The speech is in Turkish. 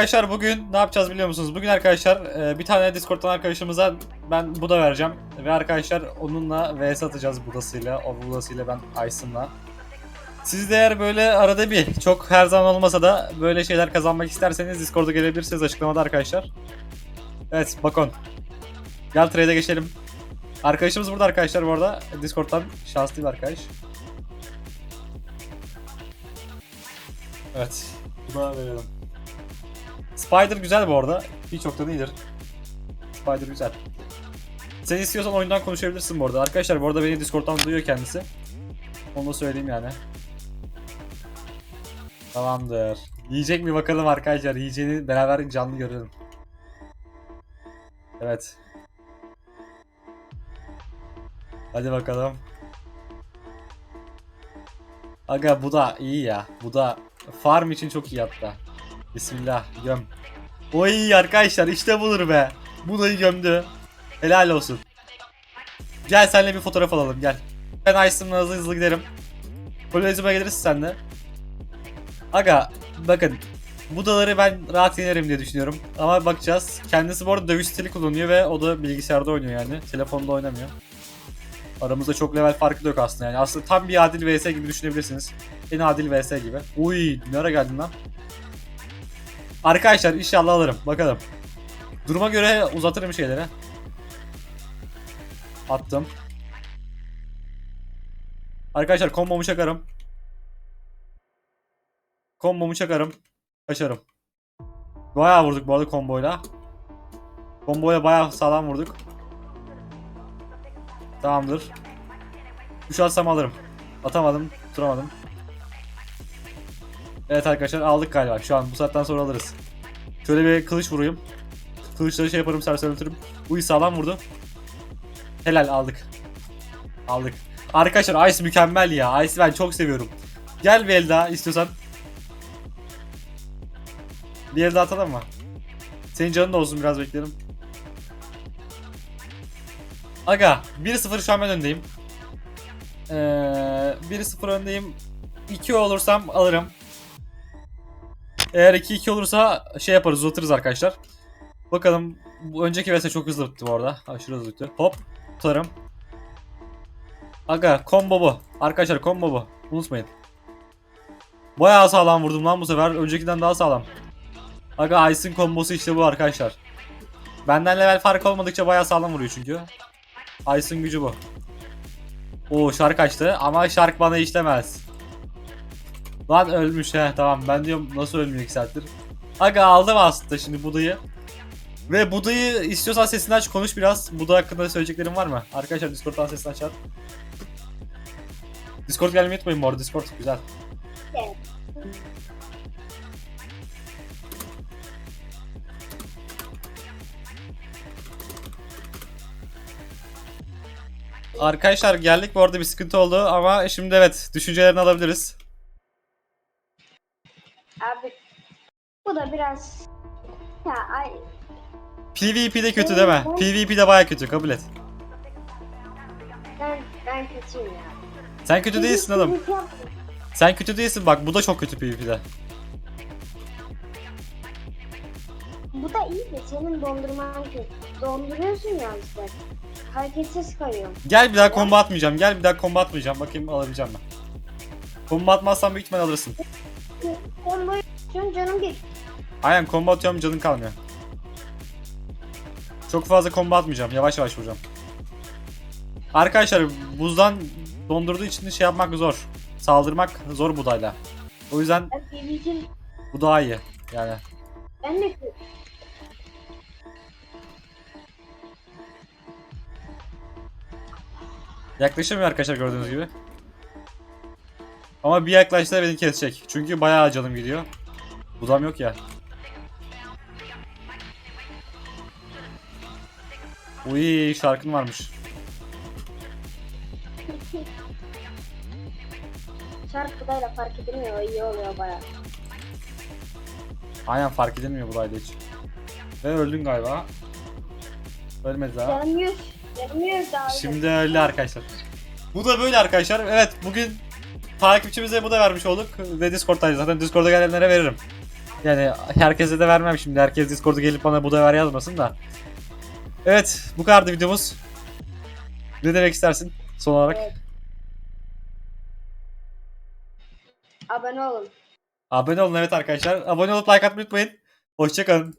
Arkadaşlar bugün ne yapacağız biliyor musunuz? Bugün arkadaşlar e, bir tane Discord'dan arkadaşımıza ben Buda vereceğim. Ve arkadaşlar onunla vs atacağız Buda'sıyla. O Buda'sıyla ben Aysun'la. Siz de eğer böyle arada bir çok her zaman olmasa da böyle şeyler kazanmak isterseniz Discord'a gelebilirsiniz açıklamada arkadaşlar. Evet bakon. Gel trade'e geçelim. Arkadaşımız burada arkadaşlar bu arada. Discord'dan şanslı bir arkadaş. Evet. Buna verelim. Spider güzel bu arada. Hiç çok da değildir. Spider güzel. Sen istiyorsan oyundan konuşabilirsin bu arada. Arkadaşlar bu arada beni Discord'dan duyuyor kendisi. Onu da söyleyeyim yani. Tamamdır. Yiyecek mi bakalım arkadaşlar. Yiyeceğini beraber canlı görelim. Evet. Hadi bakalım. Aga bu da iyi ya. Bu da farm için çok iyi hatta. Bismillah göm. Oy arkadaşlar işte budur be. Bu dayı gömdü. Helal olsun. Gel seninle bir fotoğraf alalım gel. Ben Ice'ımla hızlı hızlı giderim. Polizime geliriz senle. Aga bakın bu daları ben rahat yenerim diye düşünüyorum. Ama bakacağız. Kendisi bu arada dövüş stili kullanıyor ve o da bilgisayarda oynuyor yani. Telefonda oynamıyor. Aramızda çok level farkı da yok aslında yani. Aslında tam bir adil vs gibi düşünebilirsiniz. En adil vs gibi. Uy nereye geldin lan? Arkadaşlar inşallah alırım. Bakalım. Duruma göre uzatırım şeyleri. Attım. Arkadaşlar kombomu çakarım. Kombomu çakarım. Kaçarım. Bayağı vurduk bu arada komboyla. Komboyla bayağı sağlam vurduk. Tamamdır. Üç atsam alırım. Atamadım, tutamadım. Evet arkadaşlar aldık galiba. Şu an bu saatten sonra alırız. Şöyle bir kılıç vurayım. Kılıçları şey yaparım sersemletirim. Uy sağlam vurdu. Helal aldık. Aldık. Arkadaşlar Ice mükemmel ya. Ice'i ben çok seviyorum. Gel bir el daha istiyorsan. Bir el daha atalım mı? Senin canın da olsun biraz beklerim. Aga 1-0 şu an ben öndeyim. Ee, 1-0 öndeyim. 2 olursam alırım. Eğer 2-2 olursa şey yaparız uzatırız arkadaşlar. Bakalım bu önceki vs çok hızlı bitti bu arada. Aşırı hızlı bitti. Hop tutarım. Aga combo bu. Arkadaşlar combo bu. Unutmayın. Bayağı sağlam vurdum lan bu sefer. Öncekiden daha sağlam. Aga Ice'ın kombosu işte bu arkadaşlar. Benden level fark olmadıkça bayağı sağlam vuruyor çünkü. Ice'ın gücü bu. Oo şark açtı ama şark bana işlemez. Lan ölmüş he tamam ben diyorum nasıl ölmüyor 2 saattir. Aga aldım aslında şimdi Buda'yı. Ve Buda'yı istiyorsan sesini aç konuş biraz. Buda hakkında söyleyeceklerin var mı? Arkadaşlar Discord'dan sesini açar. Discord gelmeyi unutmayın bu arada Discord güzel. Arkadaşlar geldik bu arada bir sıkıntı oldu ama şimdi evet düşüncelerini alabiliriz. Bu da biraz ya ay PvP'de kötü değil mi? PvP'de baya kötü kabul et. ben ben kötüyüm ya. Sen kötü değilsin oğlum. Sen kötü değilsin bak bu da çok kötü PvP'de. Bu da iyi de senin dondurman kötü. Donduruyorsun ya işte. Hareketsiz kalıyor. Gel bir daha combo atmayacağım. Gel bir daha combo atmayacağım. Bakayım alabileceğim mi? Combo atmazsan büyük ihtimal alırsın. Combo yapıyorsun canım bir. Aynen combo atıyorum canın kalmıyor. Çok fazla combo atmayacağım. Yavaş yavaş vuracağım. Arkadaşlar buzdan dondurduğu için şey yapmak zor. Saldırmak zor budayla. O yüzden Ben PvP'cim bu daha iyi. Yani ben de yaklaşamıyor arkadaşlar gördüğünüz gibi. Ama bir yaklaşsa beni kesecek. Çünkü bayağı canım gidiyor. Budam yok ya. Uy şarkın varmış. Şarkı budayla fark edilmiyor. iyi oluyor baya. Aynen fark edilmiyor budayla hiç. Ve öldün galiba. Ölmedi daha. Canım yüz. Canım yüz daha. Şimdi öldü arkadaşlar. Bu da böyle arkadaşlar. Evet bugün takipçimize bu da vermiş olduk. Ve Discord'dayız. Zaten Discord'a gelenlere veririm. Yani herkese de vermem şimdi. Herkes Discord'a gelip bana bu da ver yazmasın da. Evet bu kadardı videomuz. Ne demek istersin son olarak? Evet. Abone olun. Abone olun evet arkadaşlar. Abone olup like atmayı unutmayın. Hoşçakalın.